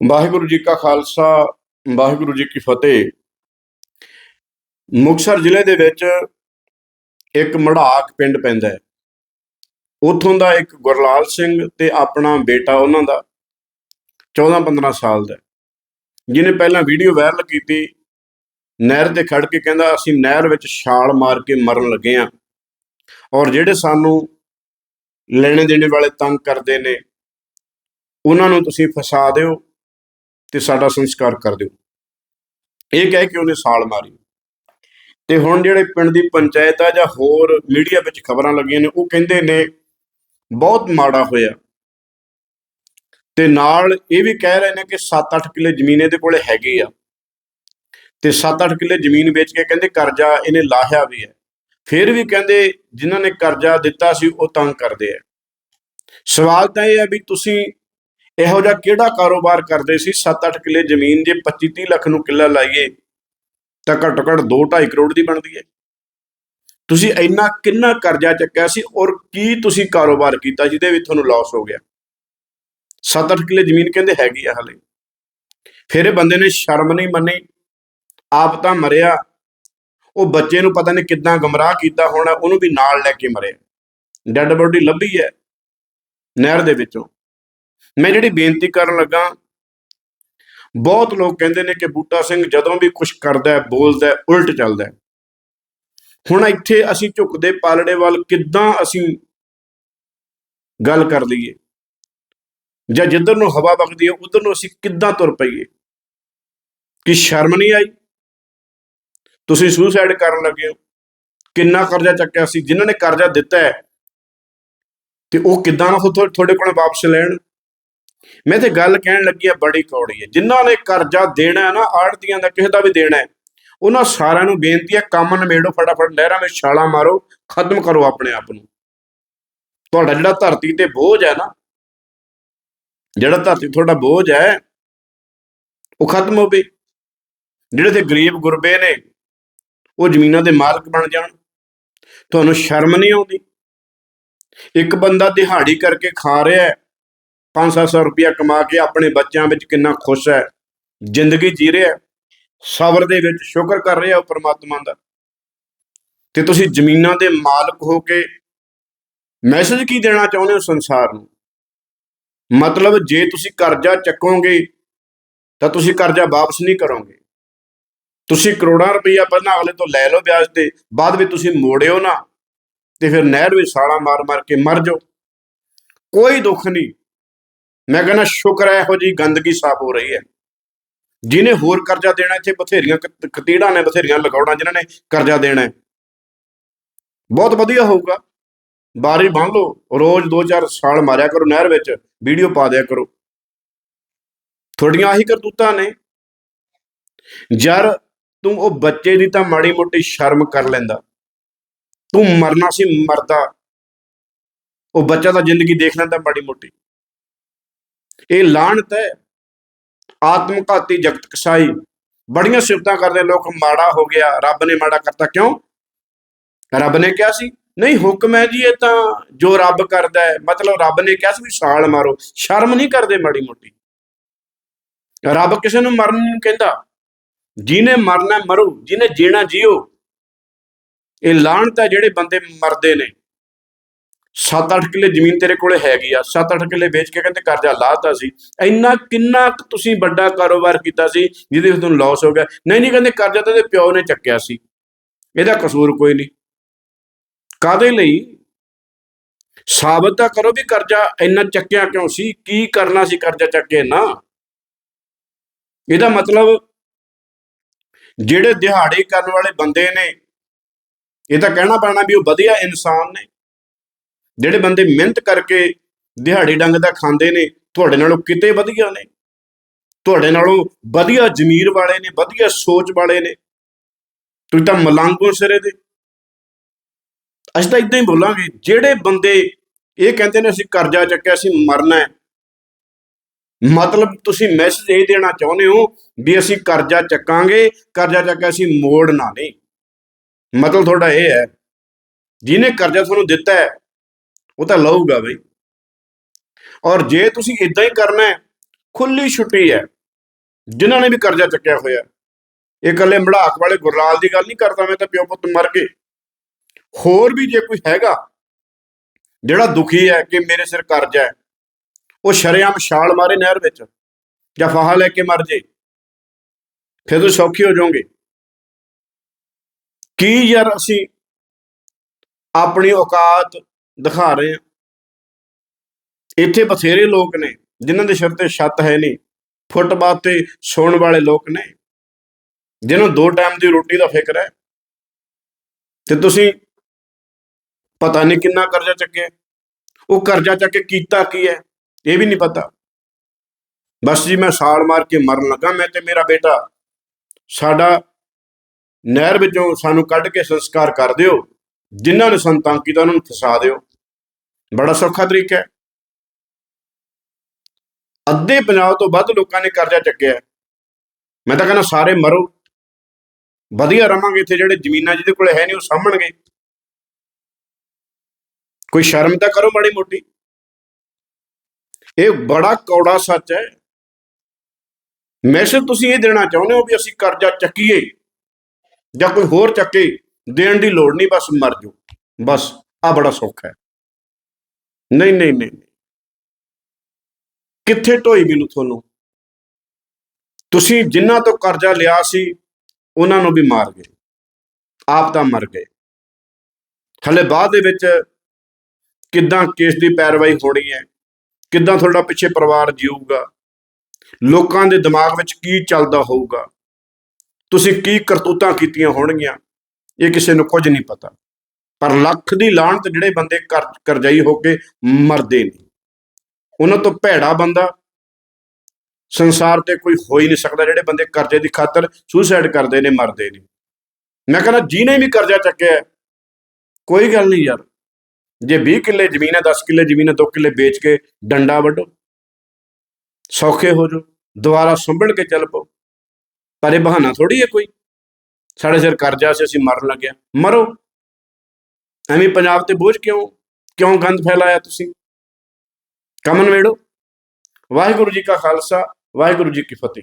ਵਾਹਿਗੁਰੂ ਜੀ ਕਾ ਖਾਲਸਾ, ਵਾਹਿਗੁਰੂ ਜੀ ਕੀ ਫਤਿਹ। ਮੁਕਤਸਰ ਜ਼ਿਲ੍ਹੇ ਦੇ ਵਿੱਚ ਇੱਕ ਮੜਾਕ ਪਿੰਡ ਪੈਂਦਾ ਹੈ। ਉੱਥੋਂ ਦਾ ਇੱਕ ਗੁਰਲਾਲ ਸਿੰਘ ਤੇ ਆਪਣਾ ਬੇਟਾ ਉਹਨਾਂ ਦਾ 14-15 ਸਾਲ ਦਾ ਜਿਹਨੇ ਪਹਿਲਾਂ ਵੀਡੀਓ ਵਾਇਰਲ ਕੀਤੀ, ਨਹਿਰ ਤੇ ਖੜ ਕੇ ਕਹਿੰਦਾ, ਅਸੀਂ ਨਹਿਰ ਵਿੱਚ ਛਾਲ ਮਾਰ ਕੇ ਮਰਨ ਲੱਗੇ ਆ ਔਰ ਜਿਹੜੇ ਸਾਨੂੰ ਲੈਣੇ ਦੇਣੇ ਵਾਲੇ ਤੰਗ ਕਰਦੇ ਨੇ ਉਹਨਾਂ ਨੂੰ ਤੁਸੀਂ ਫਸਾ ਦਿਓ ਤੇ ਸਾਡਾ ਸੰਸਕਾਰ ਕਰ ਦਿਓ। ਇਹ ਕਹਿ ਕੇ ਉਹਨੇ ਸਾਲ ਮਾਰੀ। ਤੇ ਹੁਣ ਜਿਹੜੇ ਪਿੰਡ ਦੀ ਪੰਚਾਇਤ ਆ ਜਾਂ ਹੋਰ ਮੀਡੀਆ ਵਿੱਚ ਖਬਰਾਂ ਲੱਗੀਆਂ ਨੇ, ਉਹ ਕਹਿੰਦੇ ਨੇ ਬਹੁਤ ਮਾੜਾ ਹੋਇਆ। ਤੇ ਨਾਲ ਇਹ ਵੀ ਕਹਿ ਰਹੇ ਨੇ ਕਿ 7-8 ਕਿੱਲੇ ਜ਼ਮੀਨ ਇਹਦੇ ਕੋਲੇ ਹੈਗੀ ਆ। ਤੇ 7-8 ਕਿੱਲੇ ਜ਼ਮੀਨ ਵੇਚ ਕੇ ਕਹਿੰਦੇ ਕਰਜ਼ਾ ਇਹਨੇ ਲਾਹਿਆ ਵੀ ਹੈ। ਫਿਰ ਵੀ ਕਹਿੰਦੇ ਜਿਨ੍ਹਾਂ ਨੇ ਕਰਜ਼ਾ ਦਿੱਤਾ ਸੀ ਉਹ ਤੰਗ ਕਰਦੇ ਆ। ਸਵਾਲ ਤਾਂ ਇਹ ਹੈ ਵੀ ਤੁਸੀਂ ਇਹੋ ਜਿਹਾ ਕਿਹੜਾ ਕਾਰੋਬਾਰ ਕਰਦੇ ਸੀ? 7-8 ਕਿੱਲੇ ਜ਼ਮੀਨ ਜੇ 25-30 ਲੱਖ ਨੂੰ ਕਿੱਲਾ ਲਾਈਏ, ਤਾਂ ਘੱਟੋ ਘੱਟ 2-2.5 ਕਰੋੜ ਦੀ ਬਣਦੀ ਹੈ। ਤੁਸੀਂ ਇੰਨਾ ਕਿੰਨਾ ਕਰਜ਼ਾ ਚੱਕਿਆ ਸੀ ਔਰ ਕੀ ਤੁਸੀਂ ਕਾਰੋਬਾਰ ਕੀਤਾ ਜਿਹਦੇ ਵਿੱਚ ਤੁਹਾਨੂੰ ਲਾਸ ਹੋ ਗਿਆ? 7-8 ਕਿੱਲੇ ਜ਼ਮੀਨ ਕਹਿੰਦੇ ਹੈਗੀ ਆ ਹਲੇ। ਫਿਰ ਇਹ ਬੰਦੇ ਨੇ ਸ਼ਰਮ ਨਹੀਂ ਮੰਨੀ, ਆਪ ਤਾਂ ਮਰਿਆ। ਉਹ ਬੱਚੇ ਨੂੰ ਪਤਾ ਨਹੀਂ ਕਿੱਦਾਂ ਗਮਰਾਹ ਕੀਤਾ ਹੋਣਾ, ਉਹਨੂੰ ਵੀ ਨਾਲ ਲੈ ਕੇ ਮਰਿਆ। ਡੈੱਡ ਬੋਡੀ ਲੱਭੀ ਹੈ ਨਹਿਰ ਦੇ ਵਿੱਚੋਂ। ਮੈਂ ਜਿਹੜੀ ਬੇਨਤੀ ਕਰਨ ਲੱਗਾ, ਬਹੁਤ ਲੋਕ ਕਹਿੰਦੇ ਨੇ ਕਿ ਬੂਟਾ ਸਿੰਘ ਜਦੋਂ ਵੀ ਕੁਝ ਕਰਦਾ ਹੈ, ਬੋਲਦਾ ਹੈ, ਉਲਟ ਚੱਲਦਾ ਹੈ। ਹੁਣ ਇੱਥੇ ਅਸੀਂ ਝੁਕਦੇ ਪਾਲੜੇ ਵੱਲ ਕਿੱਦਾਂ ਅਸੀਂ ਗੱਲ ਕਰ ਲਈਏ? ਜਾਂ ਜਿੱਧਰ ਨੂੰ ਹਵਾ ਵਗਦੀ ਹੈ, ਉਧਰ ਨੂੰ ਅਸੀਂ ਕਿੱਦਾਂ ਤੁਰ ਪਈਏ? ਕਿ ਸ਼ਰਮ ਨਹੀਂ ਆਈ? ਤੁਸੀਂ ਸੁਸਾਈਡ ਕਰਨ ਲੱਗੇ ਹੋ। ਕਿੰਨਾ ਕਰਜ਼ਾ ਚੱਕਿਆ ਸੀ, ਜਿਨ੍ਹਾਂ ਨੇ ਕਰਜ਼ਾ ਦਿੱਤਾ ਹੈ, ਤੇ ਉਹ ਕਿੱਦਾਂ ਨਾ ਤੁਹਾਡੇ ਕੋਲ ਵਾਪਸ ਲੈਣ? ਮੈਂ ਤੇ ਗੱਲ ਕਹਿਣ ਲੱਗੀ ਆ ਬੜੀ ਕੌੜੀ ਹੈ। ਜਿਨ੍ਹਾਂ ਨੇ ਕਰਜ਼ਾ ਦੇਣਾ ਹੈ ਨਾ, ਆੜਤੀਆਂ ਦਾ ਕਿਸੇ ਦਾ ਵੀ ਦੇਣਾ ਹੈ, ਉਹਨਾਂ ਸਾਰਿਆਂ ਨੂੰ ਬੇਨਤੀ ਹੈ, ਕੰਮ ਨਿਬੇੜੋ, ਫਟਾਫਟ ਲਹਿਰਾਂ ਵਿੱਚ ਛਾਲਾਂ ਮਾਰੋ, ਖਤਮ ਕਰੋ ਆਪਣੇ ਆਪ ਨੂੰ। ਤੁਹਾਡਾ ਜਿਹੜਾ ਧਰਤੀ ਤੇ ਬੋਝ ਹੈ ਨਾ, ਜਿਹੜਾ ਧਰਤੀ ਤੁਹਾਡਾ ਬੋਝ ਹੈ, ਉਹ ਖਤਮ ਹੋਵੇ ਜਿਹੜੇ ਤੇ ਗਰੀਬ ਗੁਰਬੇ ਨੇ, ਉਹ ਜ਼ਮੀਨਾਂ ਦੇ ਮਾਲਕ ਬਣ ਜਾਣ। ਤੁਹਾਨੂੰ ਸ਼ਰਮ ਨਹੀਂ ਆਉਂਦੀ? ਇੱਕ ਬੰਦਾ ਦਿਹਾੜੀ ਕਰਕੇ ਖਾ ਰਿਹਾ ਹੈ 5-700 ਰੁਪਇਆ ਕਮਾ ਕੇ ਆਪਣੇ ਬੱਚਿਆਂ ਵਿੱਚ ਕਿੰਨਾ ਖੁਸ਼ ਹੈ, ਜ਼ਿੰਦਗੀ ਜੀ ਰਿਹਾ ਸਬਰ ਦੇ ਵਿੱਚ ਸ਼ੁਕਰ ਕਰ ਰਿਹਾ ਉਹ ਪਰਮਾਤਮਾ ਦਾ। ਤੇ ਤੁਸੀਂ ਜ਼ਮੀਨਾਂ ਦੇ ਮਾਲਕ ਹੋ ਕੇ ਮੈਸੇਜ ਕੀ ਦੇਣਾ ਚਾਹੁੰਦੇ ਹੋ ਸੰਸਾਰ ਨੂੰ? ਮਤਲਬ ਜੇ ਤੁਸੀਂ ਕਰਜ਼ਾ ਚੱਕੋਗੇ, ਤਾਂ ਤੁਸੀਂ ਕਰਜ਼ਾ ਵਾਪਸ ਨਹੀਂ ਕਰੋਗੇ। ਤੁਸੀਂ ਕਰੋੜਾਂ ਰੁਪਈਆ ਪਹਿਲਾਂ ਅਗਲੇ ਤੋਂ ਲੈ ਲਓ ਵਿਆਜ ਤੇ, ਬਾਅਦ ਵਿੱਚ ਤੁਸੀਂ ਮੋੜਿਓ ਨਾ, ਤੇ ਫਿਰ ਨਹਿਰ ਵਿੱਚ ਸਾਲਾ ਮਾਰ ਮਾਰ ਕੇ ਮਰ ਜਾਓ। ਕੋਈ ਦੁੱਖ ਨਹੀਂ। ਮੈਂ ਕਹਿੰਦਾ ਸ਼ੁਕਰ ਹੈ ਇਹੋ ਜੀ ਗੰਦਗੀ ਸਾਫ਼ ਹੋ ਰਹੀ ਹੈ। ਜਿਹਨੇ ਹੋਰ ਕਰਜ਼ਾ ਦੇਣਾ, ਇੱਥੇ ਬਥੇਰੀਆਂ ਕਤੀੜਾਂ ਨੇ, ਬਥੇਰੀਆਂ ਲਗਾਉਣਾ ਜਿਨ੍ਹਾਂ ਨੇ ਕਰਜ਼ਾ ਦੇਣਾ ਬਹੁਤ ਵਧੀਆ ਹੋਊਗਾ। ਬਾਰੀ ਬੰਨ ਲਓ, ਰੋਜ਼ 2-4 ਸਾਲ ਮਾਰਿਆ ਕਰੋ ਨਹਿਰ ਵਿੱਚ, ਵੀਡੀਓ ਪਾ ਦਿਆ ਕਰੋ। ਤੁਹਾਡੀਆਂ ਆਹੀ ਕਰਤੂਤਾਂ ਨੇ। ਜਰ ਤੂੰ ਉਹ ਬੱਚੇ ਦੀ ਤਾਂ ਮਾੜੀ ਮੋਟੀ ਸ਼ਰਮ ਕਰ ਲੈਂਦਾ। ਤੂੰ ਮਰਨਾ ਸੀ, ਮਰਦਾ। ਉਹ ਬੱਚਾ ਤਾਂ ਜ਼ਿੰਦਗੀ ਦੇਖ ਲੈਂਦਾ ਮਾੜੀ ਮੋਟੀ। ਇਹ ਲਾਹਣਤ ਹੈ। ਆਤਮ ਜਗਤ ਕਸਾਈ। ਬੜੀਆਂ ਸਿਫਤਾਂ ਕਰਦੇ ਲੋਕ, ਮਾੜਾ ਹੋ ਗਿਆ, ਰੱਬ ਨੇ ਮਾੜਾ ਕਰਤਾ। ਕਿਉਂ? ਰੱਬ ਨੇ ਕਿਹਾ ਸੀ, ਨਹੀਂ, ਹੁਕਮ ਹੈ ਜੀ ਇਹ ਤਾਂ, ਜੋ ਰੱਬ ਕਰਦਾ ਹੈ। ਮਤਲਬ ਰੱਬ ਨੇ ਕਿਹਾ ਸੀ ਵੀ ਛਾਲ ਮਾਰੋ। ਸ਼ਰਮ ਨਹੀਂ ਕਰਦੇ ਮਾੜੀ ਮੋਟੀ। ਰੱਬ ਕਿਸੇ ਨੂੰ ਮਰਨ ਨੂੰ ਕਹਿੰਦਾ। ਜਿਹਨੇ ਮਰਨਾ ਮਰੋ। ਜਿਹਨੇ ਜੀਣਾ, ਜਿਓ। ਇਹ ਲਾਹਣਤ ਹੈ ਜਿਹੜੇ ਬੰਦੇ ਮਰਦੇ ਨੇ। 7-8 ਕਿੱਲੇ ਜ਼ਮੀਨ ਤੇਰੇ ਕੋਲੇ ਹੈਗੀ ਆ। 7-8 ਕਿੱਲੇ ਵੇਚ ਕੇ ਕਹਿੰਦੇ ਕਰਜ਼ਾ ਲਾਤਾ ਸੀ। ਇੰਨਾ ਕਿੰਨਾ ਕੁ ਤੁਸੀਂ ਵੱਡਾ ਕਾਰੋਬਾਰ ਕੀਤਾ ਸੀ, ਜਿਹਦੇ ਵਿੱਚ ਤੁਹਾਨੂੰ ਲਾਸ ਹੋ ਗਿਆ। ਨਹੀਂ ਨਹੀਂ ਕਹਿੰਦੇ ਕਰਜ਼ਾ ਤਾਂ ਇਹਦੇ ਪਿਓ ਨੇ ਚੱਕਿਆ ਸੀ। ਇਹਦਾ ਕਸੂਰ ਕੋਈ ਨਹੀਂ। ਕਾਦੇ ਲਈ? ਸਾਬਤ ਤਾਂ ਕਰੋ ਵੀ ਕਰਜ਼ਾ ਇੰਨਾ ਚੱਕਿਆ ਕਿਉਂ ਸੀ? ਕੀ ਕਰਨਾ ਸੀ ਕਰਜ਼ਾ ਚੱਕ ਕੇ ਨਾ ਇਹਦਾ ਮਤਲਬ ਜਿਹੜੇ ਦਿਹਾੜੀ ਕਰਨ ਵਾਲੇ ਬੰਦੇ ਨੇ, ਇਹ ਤਾਂ ਕਹਿਣਾ ਪੈਣਾ ਵੀ ਉਹ ਵਧੀਆ ਇਨਸਾਨ ਨੇ। ਜਿਹੜੇ ਬੰਦੇ ਮਿਹਨਤ ਕਰਕੇ ਦਿਹਾੜੀ ਡੰਗ ਦਾ ਖਾਂਦੇ ਨੇ, ਤੁਹਾਡੇ ਨਾਲੋਂ ਕਿਤੇ ਵਧੀਆ ਨੇ? ਤੁਹਾਡੇ ਨਾਲੋਂ ਵਧੀਆ ਜ਼ਮੀਰ ਵਾਲੇ ਨੇ, ਵਧੀਆ ਸੋਚ ਵਾਲੇ ਨੇ? ਤੁਸੀਂ ਤਾਂ ਮਲੰਗੋ ਸਿਰੇ ਦੇ। ਅਸੀਂ ਤਾਂ ਇਦਾਂ ਹੀ ਬੋਲਾਂਗੇ, ਜਿਹੜੇ ਬੰਦੇ ਇਹ ਕਹਿੰਦੇ ਨੇ ਅਸੀਂ ਕਰਜ਼ਾ ਚੱਕਿਆ, ਅਸੀਂ ਮਰਨਾ ਹੈ। ਮਤਲਬ ਤੁਸੀਂ ਮੈਸੇਜ ਇਹ ਦੇਣਾ ਚਾਹੁੰਦੇ ਹੋ ਵੀ ਅਸੀਂ ਕਰਜ਼ਾ ਚੱਕਾਂਗੇ, ਕਰਜ਼ਾ ਚੱਕਿਆ ਅਸੀਂ ਮੋੜਨਾ ਨਹੀਂ ਮਤਲਬ ਤੁਹਾਡਾ ਇਹ ਹੈ, ਜਿਹਨੇ ਕਰਜ਼ਾ ਤੁਹਾਨੂੰ ਦਿੱਤਾ ਹੈ ਉਹ ਤਾਂ ਲਊਗਾ ਬਈ। ਔਰ ਜੇ ਤੁਸੀਂ ਇਦਾਂ ਹੀ ਕਰਨਾ ਹੈ ਖੁੱਲੀ ਛੁੱਟੀ ਹੈ, ਜਿਨ੍ਹਾਂ ਨੇ ਵੀ ਕਰਜ਼ਾ ਚੱਕਿਆ ਹੋਇਆ ਇਹ ਇਕੱਲੇ ਮੜਾਕ ਵਾਲੇ ਗੁਰਲਾਲ ਦੀ ਗੱਲ ਨਹੀਂ ਕਰਦਾ ਮੈਂ ਤਾਂ ਪਿਓ ਪੁੱਤ ਮਰ ਗਏ। ਹੋਰ ਵੀ ਜੇ ਕੋਈ ਹੈਗਾ, ਜਿਹੜਾ ਦੁਖੀ ਹੈ ਕਿ ਮੇਰੇ ਸਿਰ ਕਰਜ਼ਾ ਹੈ, ਉਹ ਸ਼ਰੇਆਮ ਛਾਲ ਮਾਰੇ ਨਹਿਰ ਵਿੱਚ, ਜਾਂ ਫਾਹਾ ਲੈ ਕੇ ਮਰ ਜੇ, ਫਿਰ ਤੁਸੀਂ ਸੌਖੀ ਹੋ ਜਾਓਗੇ। ਕੀ ਯਾਰ ਅਸੀਂ ਆਪਣੀ ਔਕਾਤ ਦਿਖਾ ਰਹੇ ਹਾਂ। ਇੱਥੇ ਬਥੇਰੇ ਲੋਕ ਨੇ, ਜਿਨ੍ਹਾਂ ਦੇ ਸਿਰ ਤੇ ਛੱਤ ਹੈ ਨਹੀਂ, ਫੁੱਟਪਾਥ ਤੇ ਸੌਣ ਵਾਲੇ ਲੋਕ ਨੇ, ਜਿਹਨੂੰ ਦੋ ਟਾਈਮ ਦੀ ਰੋਟੀ ਦਾ ਫਿਕਰ ਹੈ। ਤੇ ਤੁਸੀਂ ਪਤਾ ਨਹੀਂ ਕਿੰਨਾ ਕਰਜ਼ਾ ਚੱਕਿਆ। ਉਹ ਕਰਜ਼ਾ ਚੱਕ ਕੇ ਕੀਤਾ ਕੀ ਹੈ, ਇਹ ਵੀ ਨਹੀਂ ਪਤਾ। ਬਸ ਜੀ ਮੈਂ ਸਾਲ ਮਾਰ ਕੇ ਮਰਨ ਲੱਗਾ। ਮੈਂ ਤੇ ਮੇਰਾ ਬੇਟਾ ਸਾਡਾ ਨਹਿਰ ਵਿੱਚੋਂ ਸਾਨੂੰ ਕੱਢ ਕੇ ਸੰਸਕਾਰ ਕਰ ਦਿਓ। ਜਿਨ੍ਹਾਂ ਨੇ ਸੰਤਾਂ ਕੀਤਾ ਉਹਨਾਂ ਨੂੰ ਫਸਾ ਦਿਓ। ਬੜਾ ਸੌਖਾ ਤਰੀਕਾ ਹੈ। ਅੱਧੇ ਪੰਜਾਬ ਤੋਂ ਵੱਧ ਲੋਕਾਂ ਨੇ ਕਰਜ਼ਾ ਚੱਕਿਆ ਮੈਂ ਤਾਂ ਕਹਿੰਦਾ ਸਾਰੇ ਮਰੋ। ਵਧੀਆ ਰਵਾਂਗੇ ਇੱਥੇ ਜਿਹੜੇ ਜ਼ਮੀਨਾਂ ਜਿਹਦੇ ਕੋਲ ਹੈ ਨਹੀਂ, ਉਹ ਸਾਂਭਣਗੇ। ਕੋਈ ਸ਼ਰਮ ਤਾਂ ਕਰੋ ਮਾੜੀ ਮੋਟੀ। ਇਹ ਬੜਾ ਕੌੜਾ ਸੱਚ ਹੈ। ਮੈਸੇਜ ਤੁਸੀਂ ਇਹ ਦੇਣਾ ਚਾਹੁੰਦੇ ਹੋ ਵੀ ਅਸੀਂ ਕਰਜ਼ਾ ਚੱਕੀਏ ਜਾਂ ਕੋਈ ਹੋਰ ਚੱਕੇ। ਦੇਣ ਦੀ ਲੋੜ ਨਹੀਂ, ਬਸ ਮਰ ਜਾਓ। ਬਸ ਆ ਬੜਾ ਸੌਖਾ ਹੈ। ਨਹੀਂ ਨਹੀਂ ਨਹੀਂ ਕਿੱਥੇ ਢੋਈ ਮਿਲੂ ਤੁਹਾਨੂੰ? ਤੁਸੀਂ ਜਿਨ੍ਹਾਂ ਤੋਂ ਕਰਜ਼ਾ ਲਿਆ ਸੀ, ਉਹਨਾਂ ਨੂੰ ਵੀ ਮਾਰ ਗਏ। ਆਪ ਤਾਂ ਮਰ ਗਏ। ਹਲੇ ਬਾਅਦ ਦੇ ਵਿੱਚ ਕਿੱਦਾਂ ਕੇਸ ਦੀ ਪੈਰਵਾਈ ਹੋਣੀ ਹੈ, ਕਿੱਦਾਂ ਤੁਹਾਡਾ ਪਿੱਛੇ ਪਰਿਵਾਰ ਜੀਊਗਾ, ਲੋਕਾਂ ਦੇ ਦਿਮਾਗ ਵਿੱਚ ਕੀ ਚੱਲਦਾ ਹੋਊਗਾ, ਤੁਸੀਂ ਕੀ ਕਰਤੂਤਾਂ ਕੀਤੀਆਂ ਹੋਣਗੀਆਂ ਇਹ ਕਿਸੇ ਨੂੰ ਕੁਝ ਨਹੀਂ ਪਤਾ। ਪਰ ਲੱਖ ਦੀ ਲਾਹਨਤ ਜਿਹੜੇ ਬੰਦੇ ਕਰ, ਕਰਜ਼ਾਈ ਹੋ ਕੇ ਮਰਦੇ ਨੇ। ਉਹਨਾਂ ਤੋਂ ਭੈੜਾ ਬੰਦਾ ਸੰਸਾਰ ਤੇ ਕੋਈ ਹੋ ਹੀ ਨਹੀਂ ਸਕਦਾ, ਜਿਹੜੇ ਬੰਦੇ ਕਰਜ਼ੇ ਦੀ ਖਾਤਰ ਸੁਸਾਈਡ ਕਰਦੇ ਨੇ, ਮਰਦੇ ਨੇ। ਮੈਂ ਕਹਿੰਦਾ, ਜਿਹਨੇ ਵੀ ਕਰਜ਼ਾ ਚੱਕਿਆ ਕੋਈ ਗੱਲ ਨਹੀਂ ਯਾਰ। ਜੇ 20 ਕਿੱਲੇ ਜ਼ਮੀਨ ਹੈ 10 ਕਿੱਲੇ ਜ਼ਮੀਨ ਹੈ 2 ਕਿੱਲੇ ਵੇਚ ਕੇ ਡੰਡਾ ਵੱਢੋ, ਸੌਖੇ ਹੋ ਜਾਓ, ਦੁਬਾਰਾ ਸੰਭਲ ਕੇ ਚੱਲ ਪਓ। ਪਰ ਇਹ ਬਹਾਨਾ ਥੋੜੀ ਹੈ ਕੋਈ। ਸਾਡੇ ਸਿਰ ਕਰਜ਼ਾ ਸੀ, ਅਸੀਂ ਮਰਨ ਲੱਗਿਆ ਮਰੋ। ਐਵੇਂ ਪੰਜਾਬ ਤੇ ਬੋਝ ਕਿਉਂ? ਕਿਉਂ ਗੰਦ ਫੈਲਾਇਆ ਤੁਸੀਂ? ਕਮਨ ਵੇੜੋ। ਵਾਹਿਗੁਰੂ ਜੀ ਕਾ ਖਾਲਸਾ, ਵਾਹਿਗੁਰੂ ਜੀ ਕੀ ਫਤਿਹ।